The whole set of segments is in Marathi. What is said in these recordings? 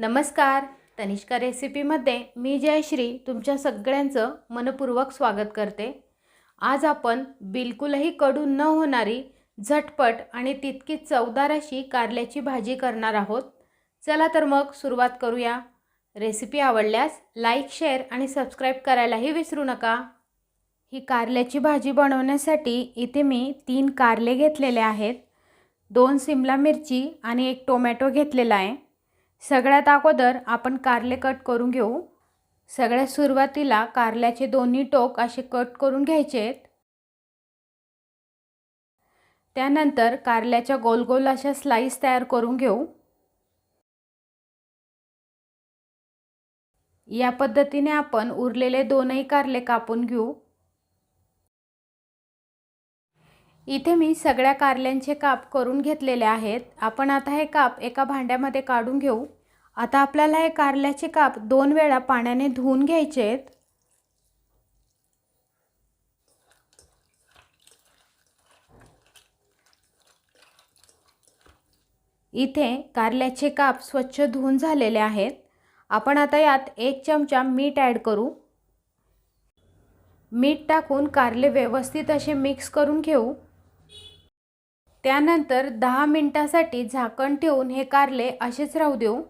नमस्कार तनिष्का रेसिपीमध्ये मी जयश्री तुमच्या सगळ्यांचं मनपूर्वक स्वागत करते. आज आपण बिलकुलही कडू न होणारी झटपट आणि तितकी चवदार अशी कारल्याची भाजी करणार आहोत. चला तर मग सुरुवात करूया. रेसिपी आवडल्यास लाईक शेअर आणि सबस्क्राईब करायलाही विसरू नका. ही कारल्याची भाजी बनवण्यासाठी इथे मी तीन कारले घेतलेले आहेत. दोन सिमला मिरची आणि एक टोमॅटो घेतलेला आहे. सगळ्यात अगोदर आपण कारले कट करून घेऊ. सगळ्यात सुरुवातीला कारल्याचे दोन्ही टोक असे कट करून घ्यायचे आहेत त्यानंतर कारल्याच्या गोल गोल अशा स्लाईस तयार करून घेऊ. या पद्धतीने आपण उरलेले दोनही कारले कापून घेऊ. इथे मी सगळ्या कारल्यांचे काप करून घेतलेले आहेत. आपण आता हे काप एका भांड्यामध्ये काढून घेऊ. आता आपल्याला हे कारल्याचे काप दोन वेळा पाण्याने धुवून घ्यायचे आहेत. इथे कारल्याचे काप स्वच्छ धुवून झालेले आहेत. आपण आता यात एक चमचा मीठ ॲड करू. मीठ टाकून कारले व्यवस्थित असे मिक्स करून घेऊ. त्यानंतर दहा मिनटासाठी झाकण ठेवून हे कारले असेच राहू देऊ.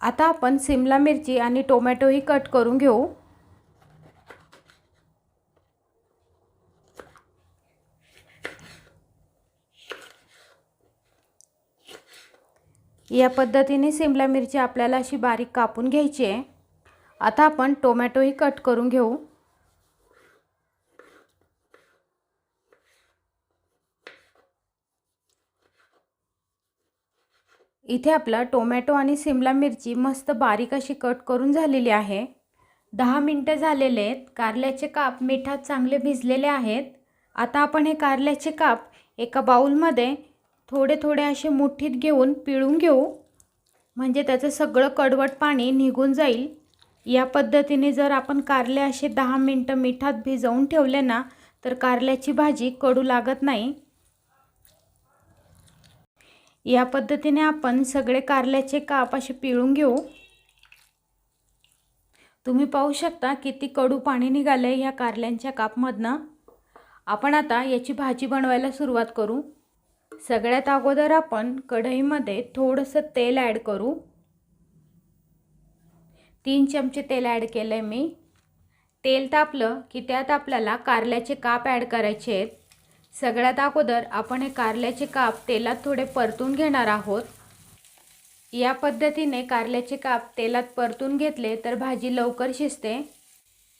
आता आपण सिमला मिरची आणि टोमॅटोही कट करून घेऊ. या पद्धतीने सिमला मिरची आपल्याला अशी बारीक कापून घ्यायची आहे. आता आपण टोमॅटोही कट करून घेऊ. इथे आपलं टोमॅटो आणि सिमला मिरची मस्त बारीक अशी कट करून झालेली आहे. दहा मिनटं झालेले आहेत. कारल्याचे काप मिठात चांगले भिजलेले आहेत. आता आपण हे कारल्याचे काप एका बाऊलमध्ये थोडे थोडे असे मुठीत घेऊन पिळून घेऊ. म्हणजे त्याचं सगळं कडवट पाणी निघून जाईल. या पद्धतीने जर आपण कारले असे दहा मिनटं मिठात भिजवून ठेवले ना तर कारल्याची भाजी कडू लागत नाही. या पद्धतीने आपण सगळे कारल्याचे काप असे पिळून घेऊ. तुम्ही पाहू शकता किती कडू पाणी निघालं आहे ह्या कारल्यांच्या कापमधनं. आपण आता याची भाजी बनवायला सुरुवात करू. सगळ्यात अगोदर आपण कढईमध्ये थोडंसं तेल ॲड करू. तीन चमचे तेल ॲड केलं आहे मी. तेल तापलं की त्यात आपल्याला कारल्याचे काप ॲड करायचे आहेत. सगळ्यात अगोदर आपण हे कारल्याचे काप तेलात थोडे परतून घेणार आहोत. या पद्धतीने कारल्याचे काप तेलात परतून घेतले तर भाजी लवकर शिजते.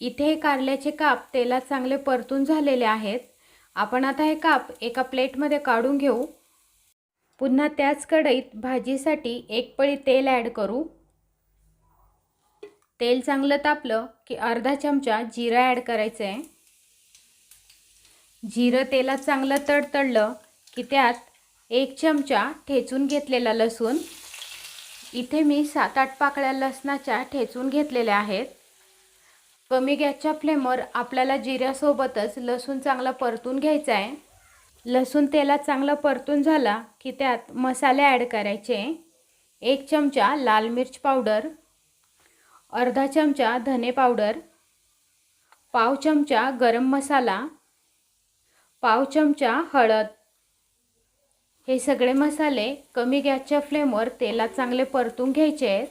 इथे हे कारल्याचे काप तेलात चांगले परतून झालेले आहेत. आपण आता हे काप एका प्लेटमध्ये काढून घेऊ. पुन्हा त्याच कढईत भाजीसाठी एक पळी तेल ॲड करू. तेल चांगलं तापलं की अर्धा चमचा जिरा ॲड करायचं. आहे जिरं तेलात चांगलं तडतडलं की त्यात एक चमचा ठेचून घेतलेला लसूण. इथे मी सात आठ पाकळ्या लसणाच्या ठेचून घेतलेल्या आहेत. कमी गॅसच्या फ्लेमवर आपल्याला जिऱ्यासोबतच लसूण चांगला परतून घ्यायचा आहे. लसूण तेलात चांगला परतून झाला की त्यात मसाले ॲड करायचे. एक चमचा लाल मिर्च पावडर अर्धा चमचा धने पावडर पाव चमचा गरम मसाला पाव चमचा हळद. हे सगळे मसाले कमी गॅसच्या फ्लेमवर तेलात चांगले परतून घ्यायचे आहेत.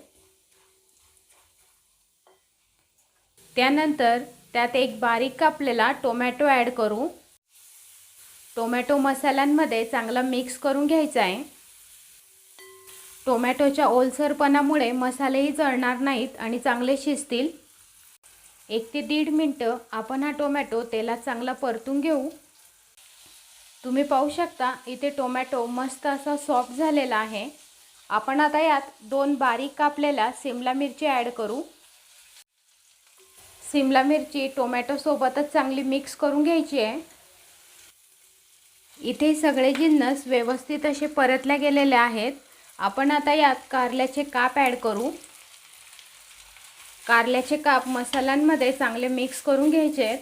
त्यानंतर त्यात एक बारीक कापलेला टोमॅटो ॲड करू. टोमॅटो मसाल्यांमध्ये चांगला मिक्स करून घ्यायचा आहे. टोमॅटोच्या ओलसरपणामुळे मसालेही जळणार नाहीत आणि चांगले शिजतील. एक ते दीड मिनटं आपण हा टोमॅटो तेलात चांगला परतून घेऊ. तुम्ही पाहू शकता इथे टोमॅटो मस्त असा सॉफ्ट झालेला आहे. आपण आता यात दोन बारीक कापलेल्या सिमला मिरची ॲड करू. सिमला मिरची टोमॅटोसोबतच चांगली मिक्स करून घ्यायची आहे. इथे सगळे जिन्नस व्यवस्थित असे परतल्या गेलेले आहेत. आपण आता यात कारल्याचे काप ॲड करू. कारल्याचे काप मसाल्यांमध्ये चांगले मिक्स करून घ्यायचे आहेत.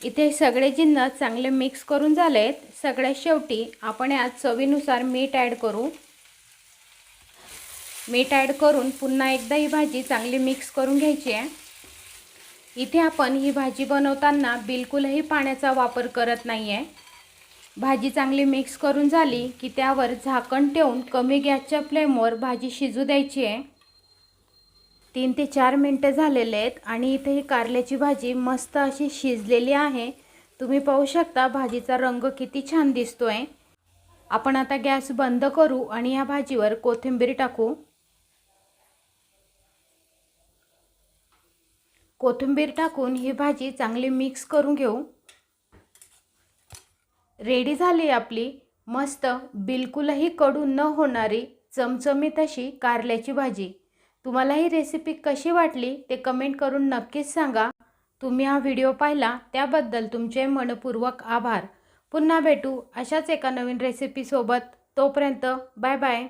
इथे सगळे जिन्नस चांगले मिक्स करून झाले आहेत सगळ्यात शेवटी आपण यात चवीनुसार मीठ ॲड करू. मीठ ॲड करून पुन्हा एकदा ही भाजी चांगली मिक्स करून घ्यायची आहे. इथे आपण ही भाजी बनवताना बिलकुलही पाण्याचा वापर करत नाही आहे भाजी चांगली मिक्स करून झाली की त्यावर झाकण ठेवून कमी गॅसच्या फ्लेमवर भाजी शिजू द्यायची आहे. तीन ते चार मिनटं झालेले आहेत आणि इथे ही कारल्याची भाजी मस्त अशी शिजलेली आहे. तुम्ही पाहू शकता भाजीचा रंग किती छान दिसतो आहे आपण आता गॅस बंद करू आणि या भाजीवर कोथिंबीर टाकू. कोथिंबीर टाकून ही भाजी चांगली मिक्स करून घेऊ. रेडी झाली आपली. मस्त बिलकुलही कडू न होणारी चमचमीत अशी कारल्याची भाजी. तुम्हाला ही रेसिपी कशी वाटली ते कमेंट करून नक्कीच सांगा. तुम्ही हा व्हिडिओ पाहिला त्याबद्दल तुमचे मनपूर्वक आभार. पुन्हा भेटू अशाच एका नवीन रेसिपीसोबत तोपर्यंत बाय बाय